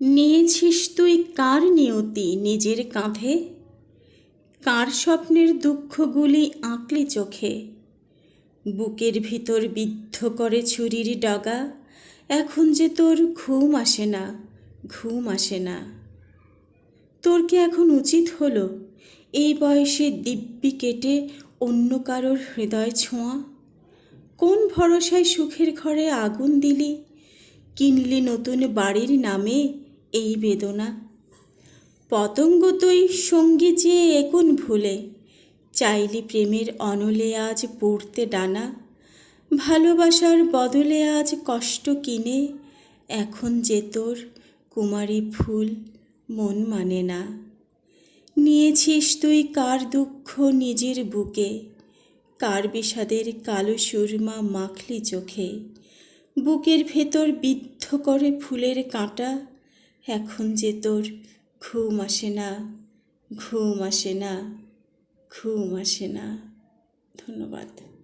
নিয়েছিস তুই কার নিয়তি নিজের কাঁধে? কার স্বপ্নের দুঃখগুলি আঁকলি চোখে? বুকের ভিতর বিদ্ধ করে ছুরির ডগা, এখন যে তোর ঘুম আসে না, ঘুম আসে না। তোর কি এখন উচিত হলো এই বয়সে দিব্যি কেটে অন্য কারোর হৃদয় ছোঁয়া? কোন ভরসায় সুখের ঘরে আগুন দিলি? কিনলি নতুন বাড়ির নামে এই বেদনা। পতঙ্গ তুই সঙ্গী চেয়ে একুন ভুলে, চাইলি প্রেমের অনলে আজ পড়তে ডানা। ভালোবাসার বদলে আজ কষ্ট কিনে, এখন যে তোর কুমারী ফুল মন মানে না। নিয়েছিস তুই কার দুঃখ নিজের বুকে, কার বিষাদের কালো সুরমা মাখলি চোখে। বুকের ভেতর বিদ্ধ করে ফুলের কাঁটা এখন যে তোর ঘুম আসে না ঘুম আসে না ঘুম আসে না। ধন্যবাদ।